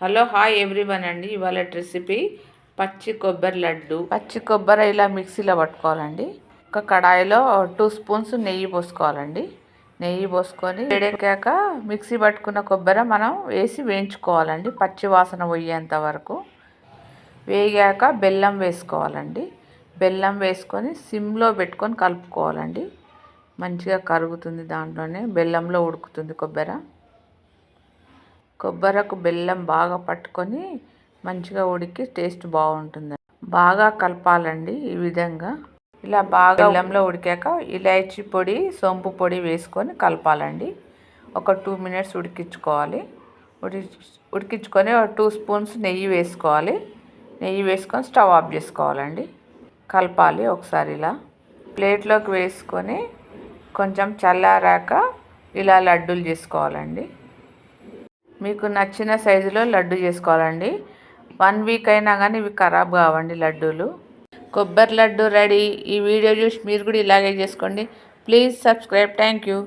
Hello hi everyone అండి. ఇవాళ recipe పచ్చి కొబ్బరి లడ్డు. పచ్చి కొబ్బరి ఇలా మిక్సీలో పట్టుకోవాలండి. ఒక కడాయిలో టూ స్పూన్స్ నెయ్యి పోసుకోవాలండి. నెయ్యి పోసుకొని వేడెక్కాక మిక్సీ పట్టుకున్న కొబ్బరి మనం వేసి వేయించుకోవాలండి. పచ్చి వాసన పోయేంత వరకు. వేగాక బెల్లం వేసుకోవాలండి. బెల్లం వేసుకొని సిమ్లో పెట్టుకొని కలుపుకోవాలండి. మంచిగా కరుగుతుంది దాంట్లోనే. బెల్లంలో ఉడుకుతుంది కొబ్బరి. కొబ్బరకు బెల్లం బాగా పట్టుకొని మంచిగా ఉడికి టేస్ట్ బాగుంటుంది. బాగా కలపాలండి ఈ విధంగా. ఇలా బాగా బెల్లంలో ఉడికాక ఇలాచి పొడి సోంపు పొడి వేసుకొని కలపాలండి. ఒక టూ మినిట్స్ ఉడికించుకోవాలి. ఉడి ఉడికించుకొని ఒక టూ స్పూన్స్ నెయ్యి వేసుకోవాలి. నెయ్యి వేసుకొని స్టవ్ ఆఫ్ చేసుకోవాలండి. కలపాలి ఒకసారి ఇలా. ప్లేట్లోకి వేసుకొని కొంచెం చల్లారాక ఇలా లడ్డూలు చేసుకోవాలండి. మీకు నచ్చిన సైజులో లడ్డు చేసుకోవాలండి. వన్ వీక్ అయినా కానీ ఇవి ఖరాబ్ కావండి లడ్డూలు. కొబ్బరి లడ్డు రెడీ. ఈ వీడియో చూసి మీరు కూడా ఇలాగే చేసుకోండి. Please subscribe. Thank you.